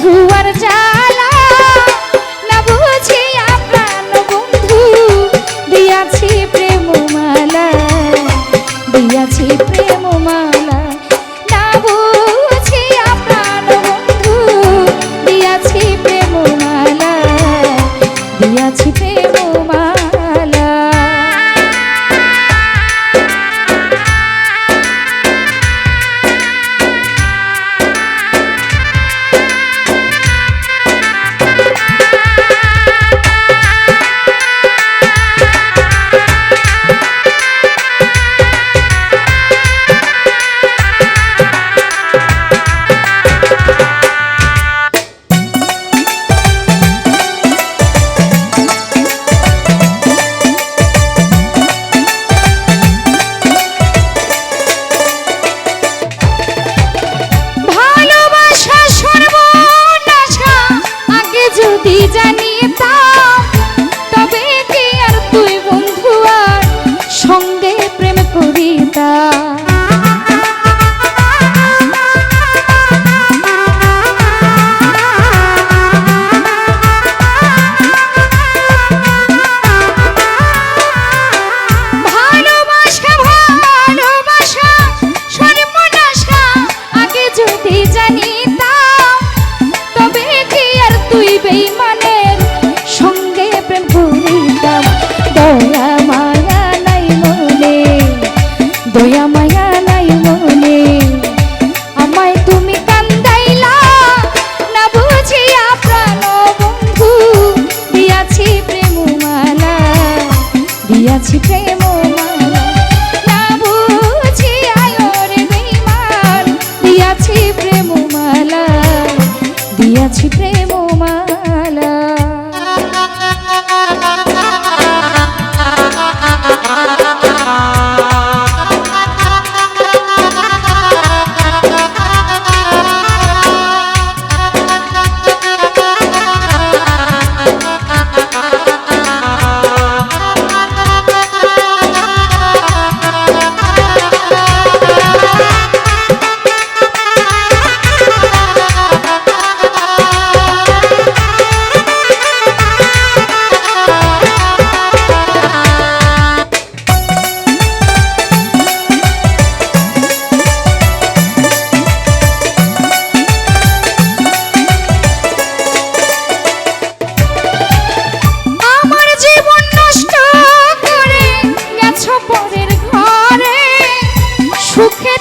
who what a time.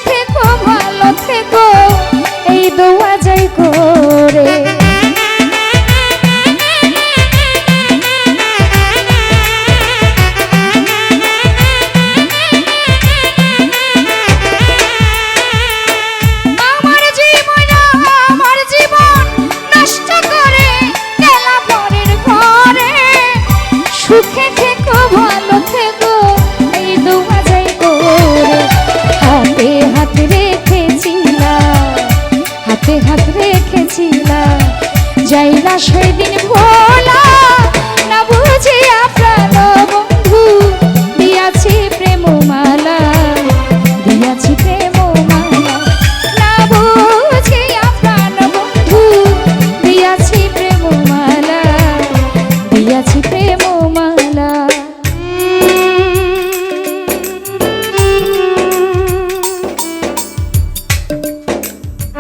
থেকো ভালো থেকো এই দোয়া যাই করে। হাতে হাত রেখেছিলা যাইলা সেদিন ভোলা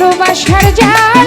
ভালোবাসার যা